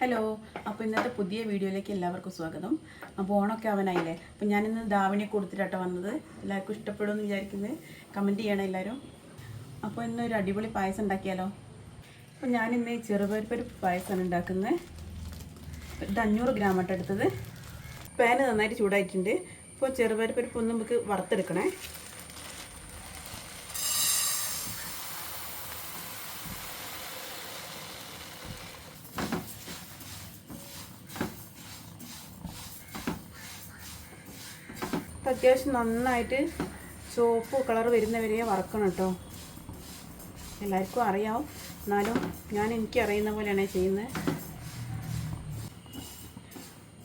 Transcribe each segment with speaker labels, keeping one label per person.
Speaker 1: Hello അപ്പോൾ ഇന്നത്തെ പുതിയ വീഡിയോയിലേക്ക് എല്ലാവർക്കും സ്വാഗതം. അപ്പോൾ ഓണമൊക്കെ അവനായില്ലേ അപ്പോൾ ഞാനിന്ന് ദാവിനെ കൊടുത്തിട്ടാട്ടോ വന്നത്. എല്ലാവർക്കും ഇഷ്ടപ്പെടുമെന്ന് വിചാരിക്കുന്നത് കമന്റ് ചെയ്യണം എല്ലാവരും. അപ്പോൾ ഇന്ന് ഒരു അടിപൊളി പായസം ഉണ്ടാക്കിയാലോ? അപ്പോൾ ഞാനിന്ന് ചെറുപരിപ്പരിപ്പ് പായസമാണ് ഉണ്ടാക്കുന്നത്. ഇത് അഞ്ഞൂറ് ഗ്രാം ആട്ടോ എടുത്തത്. പാന് നന്നായിട്ട് ചൂടായിട്ടുണ്ട്. അപ്പോൾ ചെറുപരിപ്പരിപ്പ് ഒന്ന് നമുക്ക് വറുത്തെടുക്കണേ. അത്യാവശ്യം നന്നായിട്ട് ചുവപ്പ് കളർ വരുന്നവരെ വറക്കണം കേട്ടോ എല്ലാവർക്കും അറിയാവും. എന്നാലും ഞാൻ എനിക്ക് അറിയുന്ന പോലെയാണ് ചെയ്യുന്നത്.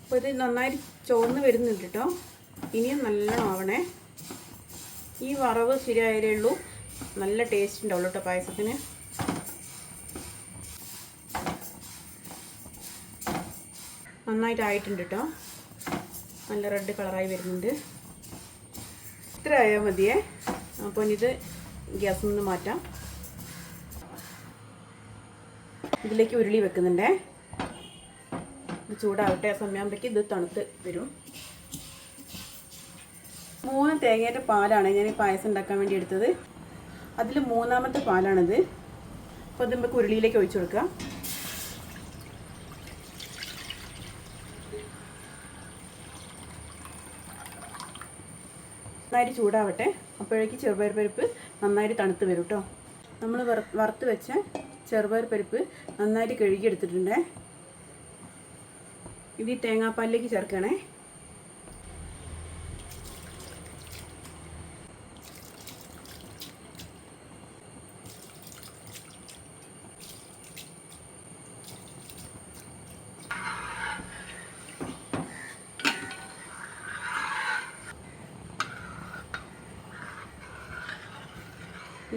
Speaker 1: അപ്പോൾ ഇത് നന്നായിട്ട് ചുവന്ന് വരുന്നുണ്ട് കേട്ടോ ഇനിയും നല്ലോണം ആവണേ. ഈ വറവ് ശരിയായാലേ ഉള്ളൂ. നല്ല ടേസ്റ്റ് ഉണ്ടാവുള്ളൂ കേട്ടോ പായസത്തിന്. നന്നായിട്ട് ആയിട്ടുണ്ട് കേട്ടോ നല്ല റെഡ് കളറായി വരുന്നുണ്ട്. ഇത്ര ആയാൽ മതിയേ അപ്പോൾ ഇത് ഗ്യാസിൽ നിന്ന് മാറ്റാം. ഇതിലേക്ക് ഉരുളി വെക്കുന്നുണ്ടേ. ചൂടാവട്ടെ ആ സമയമാകുമ്പോഴേക്ക് ഇത് തണുത്ത് വരും. മൂന്ന് തേങ്ങയുടെ പാലാണ് ഞാൻ ഈ പായസം ഉണ്ടാക്കാൻ വേണ്ടി എടുത്തത്. അതിൽ മൂന്നാമത്തെ പാലാണിത്. അപ്പോൾ ഇത് നമുക്ക് ഉരുളിയിലേക്ക് ഒഴിച്ചു കൊടുക്കാം. നന്നായിട്ട് ചൂടാവട്ടെ. അപ്പോഴേക്ക് ചെറുപയർ പരിപ്പ് നന്നായിട്ട് തണുത്ത് വരും കേട്ടോ നമ്മൾ വറുത്ത് വെച്ച ചെറുപയർ പരിപ്പ് നന്നായിട്ട് കഴുകി എടുത്തിട്ടുണ്ട് ഇത് തേങ്ങാപ്പാലിലേക്ക് ചേർക്കണേ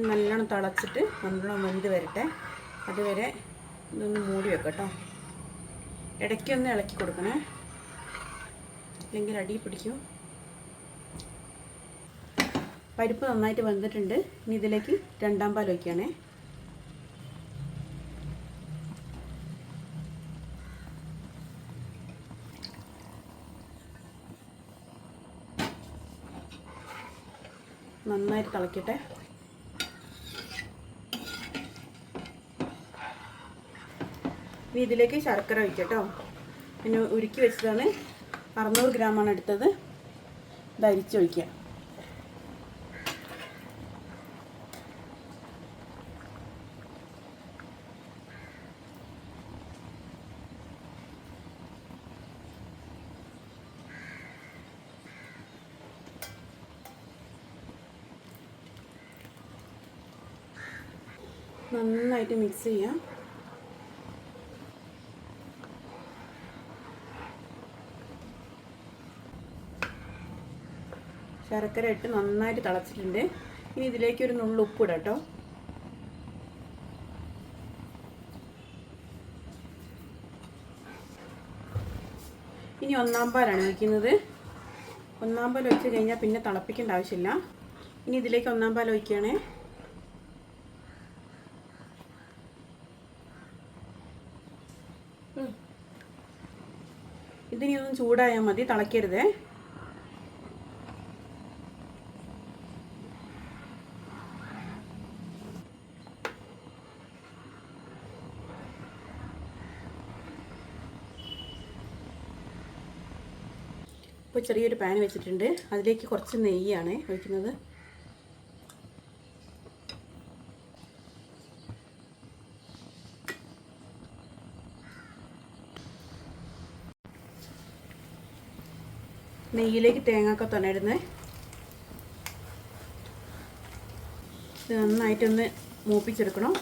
Speaker 1: നല്ലോണം തിളച്ചിട്ട് നല്ലോണം വെന്ത് വരട്ടെ. അതുവരെ ഇതൊന്ന് മൂടി വെക്കട്ടോ. ഇടയ്ക്കൊന്ന് ഇളക്കി കൊടുക്കണേ. അല്ലെങ്കിൽ അടി പിടിക്കും. പരിപ്പ് നന്നായിട്ട് വെന്തിട്ടുണ്ട്. ഇനി ഇതിലേക്ക് രണ്ടാം പാൽ വയ്ക്കുകയാണേ നന്നായിട്ട് തിളക്കട്ടെ. ഇനി ഇതിലേക്ക് ശർക്കര ഒഴിക്കട്ടോ. പിന്നെ ഉരുക്കി വെച്ചതാണ്. അറുന്നൂറ് ഗ്രാമാണ് എടുത്തത്. ഇത് നന്നായിട്ട് മിക്സ് ചെയ്യാം. ശർക്കര ഇട്ട് നന്നായിട്ട് തിളച്ചിട്ടുണ്ട്. ഇനി ഇതിലേക്ക് ഒരു നുള്ളു ഉപ്പ് ഇടാം കേട്ടോ. ഇനി ഒന്നാം പാലാണ് ഒഴിക്കുന്നത്. ഒന്നാം പാൽ ഒഴിച്ച് കഴിഞ്ഞാൽ പിന്നെ തിളപ്പിക്കേണ്ട ആവശ്യമില്ല. ഇനി ഇതിലേക്ക് ഒന്നാം പാൽ ഒഴിക്കുകയാണേ. ഇതിനി ഒന്ന് ചൂടായാൽ മതി തിളക്കരുതേ. ഇപ്പോൾ ചെറിയൊരു പാൻ വെച്ചിട്ടുണ്ട്. അതിലേക്ക് കുറച്ച് നെയ്യാണ് ഒഴിക്കുന്നത്. നെയ്യിലേക്ക് തേങ്ങയൊക്കെ ഇത് നന്നായിട്ടൊന്ന് മൂപ്പിച്ചെടുക്കണം.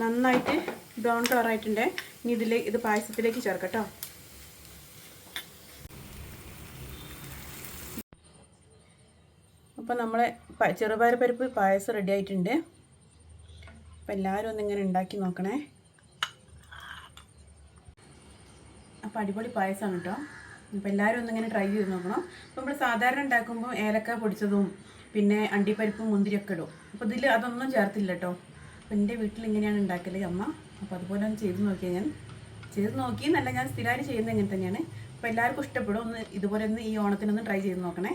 Speaker 1: നന്നായിട്ട് ബ്രൗൺ കളർ ആയിട്ടുണ്ട്. ഇനി ഇതിൽ ഇത് പായസത്തിലേക്ക് ചേർക്കട്ടോ. അപ്പോൾ നമ്മളെ ചെറുപയർ പരിപ്പ് പായസം റെഡി ആയിട്ടുണ്ട്. അപ്പോൾ എല്ലാവരും ഒന്നിങ്ങനെ ഉണ്ടാക്കി നോക്കണേ. അപ്പോൾ അടിപൊളി പായസമാണ് കേട്ടോ അപ്പോൾ എല്ലാവരും ഒന്നിങ്ങനെ ട്രൈ ചെയ്ത് നോക്കണം. അപ്പോൾ നമ്മൾ സാധാരണ ഉണ്ടാക്കുമ്പോൾ ഏലക്ക പൊടിച്ചതും പിന്നെ അണ്ടിപ്പരിപ്പും മുന്തിരിയൊക്കെ ഇടും. അപ്പോൾ ഇതിൽ അതൊന്നും ചേർത്തില്ല കേട്ടോ അപ്പോൾ എന്റെ വീട്ടിൽ ഇങ്ങനെയാണ് ഉണ്ടാക്കൽ അമ്മ. അപ്പോൾ അതുപോലെ ഒന്ന് ചെയ്ത് നോക്കിയാൽ ഞാൻ. ചെയ്ത് നോക്കി നല്ല ഞാൻ സ്ഥിരമായിട്ട് ചെയ്യുന്നത് ഇങ്ങനെ തന്നെയാണ്. അപ്പോൾ എല്ലാവർക്കും ഇഷ്ടപ്പെടും. ഒന്ന് ഇതുപോലെ ഒന്ന് ഈ ഓണത്തിനൊന്ന് ട്രൈ ചെയ്ത് നോക്കണേ.